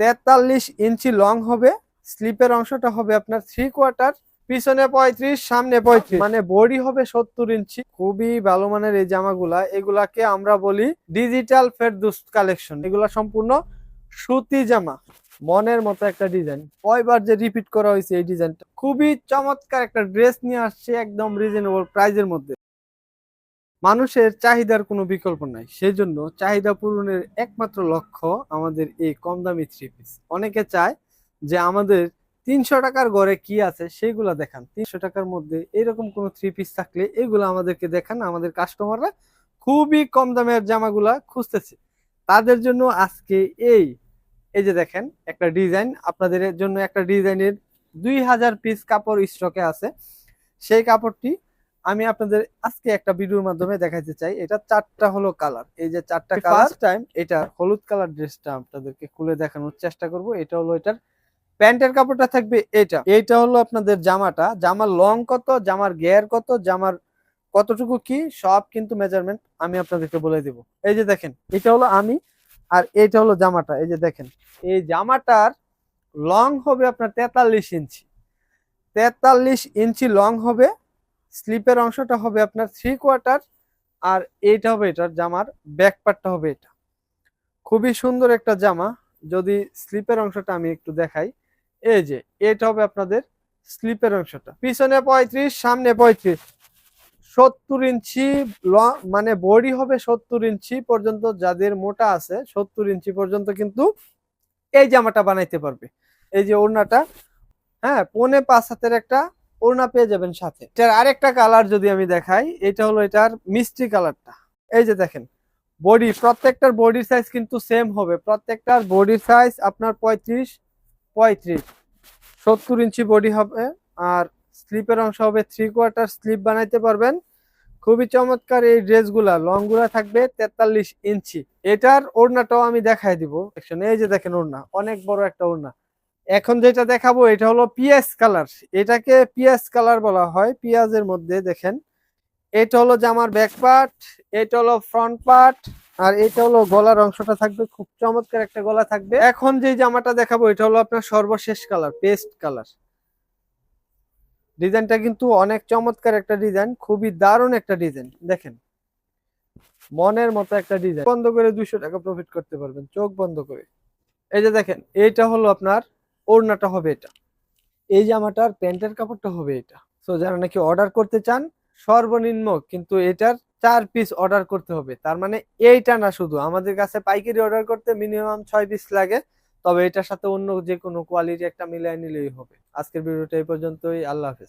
তেতাল্লিশ ইঞ্চি লং হবে। স্লিপের অংশটা হবে আপনার থ্রি কোয়ার্টার পিছনে পঁয়ত্রিশ, সামনে পঁয়ত্রিশ। মানে বডি হবে সত্তর ইঞ্চি। খুবই ভালো মানের এই জামাগুলা, এগুলাকে আমরা বলি ডিজিটাল ফেরদুস কালেকশন এগুলা সম্পূর্ণ সুতি জামা, মনের মতো একটা ডিজাইন কয়বার যে রিপিট করা হয়েছে এই ডিজাইনটা খুবই চমৎকার একটা ড্রেস নিয়ে আসছে একদম রিজনেবল প্রাইজের মধ্যে। মানুষের চাহিদার কোনো বিকল্প নাই। সেই জন্য চাহিদা পূরণের একমাত্র লক্ষ্য আমাদের এই কম দামি থ্রি পিস অনেকে চায় যে আমাদের তিনশো টাকার ঘরে কি আছে সেগুলা দেখান। তিনশো টাকার মধ্যে এরকম কোনো থ্রি পিস থাকলে এগুলো আমাদেরকে দেখান, আমাদের কাস্টমাররা খুবই কম দামের জামাগুলা খুঁজতেছে। তাদের জন্য আজকে এই এই যে দেখেন একটা ডিজাইন আপনাদের জন্য একটা ডিজাইনের দুই হাজার পিস কাপড় স্টকে আছে। সেই কাপড়টি আমি আপনাদের আজকে একটা ভিডিওর মাধ্যমে দেখাতে চাই। এটা চারটা হলো কালার। এই যে চারটা কালার টাইম এটা হলুদ কালার ড্রেসটা আপনাদেরকে খুলে দেখানোর চেষ্টা করব। এটা হলো এটার প্যান্টের কাপড়টা থাকবে এটা। এইটা হলো আপনাদের জামাটা। জামার লং কত জামার গেয়ার কত জামার কতটুকু কি সব কিন্তু মেজারমেন্ট আমি আপনাদেরকে বলে দিব। এই যে দেখেন এটা হলো আমি আর এইটা হলো জামাটা। এই যে দেখেন এই জামাটার লং হবে আপনার তেতাল্লিশ ইঞ্চি। তেতাল্লিশ ইঞ্চি লং হবে স্লিপের অংশটা হবে আপনার থ্রি কোয়ার্টার আর এইটা হবে এটার জামার ব্যাক পার্টটা হবে এটা। খুবই সুন্দর একটা জামা। যদি স্লিপের অংশটা আমি একটু দেখাই, এই যে এটা হবে আপনাদের স্লিপের অংশটা। পিছনে পঁয়ত্রিশ, সামনে পঁয়ত্রিশ। সত্তর ইঞ্চি মানে বডি হবে সত্তর ইঞ্চি পর্যন্ত, যাদের মোটা আছে সত্তর ইঞ্চি পর্যন্ত কিন্তু এই জামাটা বানাইতে পারবে। এই যে ওড়নাটা হ্যাঁ পৌনে পাঁচ হাতের একটা ওড়না পেয়ে যাবেন সাথে। এটার আরেকটা কালার যদি আমি দেখাই, এটা হলো এটার মিষ্টি কালারটা এই যে দেখেন বডি প্রত্যেকটার বডির সাইজ কিন্তু সেম হবে। প্রত্যেকটার বডির সাইজ আপনার পঁয়ত্রিশ পঁয়ত্রিশ। সত্তর ইঞ্চি বডি হবে, আর স্লিপের অংশ হবে থ্রি কোয়ার্টার স্লিপ বানাইতে পারবেন। খুবই চমৎকার এই ড্রেসগুলা লংগুলা থাকবে তেতাল্লিশ ইঞ্চি। এটার ওড়নাটাও আমি দেখাই দিব। এই যে দেখেন ওড়না, অনেক বড় একটা ওড়না। এখন যেটা দেখাবো, এটা হলো পিএস কালার। এটাকে পিএস কালার বলা হয়, পিঁয়াজের মধ্যে দেখেন। এটা হলো জামার ব্যাক পার্ট এটা হলো ফ্রন্ট পার্ট আর এটা হলো গলার অংশটা থাকবে, খুব চমৎকার একটা গলা থাকবে। এখন যে জামাটা দেখাবো, এটা হলো আপনার সর্বশেষ কালার পেস্ট কালার। ডিজাইনটা কিন্তু অনেক চমৎকার একটা ডিজাইন, খুবই দারুণ একটা ডিজাইন, দেখেন। মনের মতো একটা ডিজাইন। বন্ধ করে দুইশো টাকা প্রফিট করতে পারবেন, চোখ বন্ধ করে। এই যে দেখেন, এইটা হলো আপনার ওড়নাটা হবে এটা। এই জামাটার প্যান্টের কাপড়টা হবে এটা। সো যারা নাকি অর্ডার করতে চান, সর্বনিম্ন কিন্তু এটার চার পিস অর্ডার করতে হবে। তার মানে এইটা না শুধু, আমাদের কাছে পাইকারি অর্ডার করতে মিনিমাম ছয় পিস লাগে। তবে এটার সাথে অন্য যে কোনো কোয়ালিটি একটা মিলিয়ে নিলেই হবে। আজকের ভিডিওটা এই পর্যন্তই, আল্লাহ হাফেজ।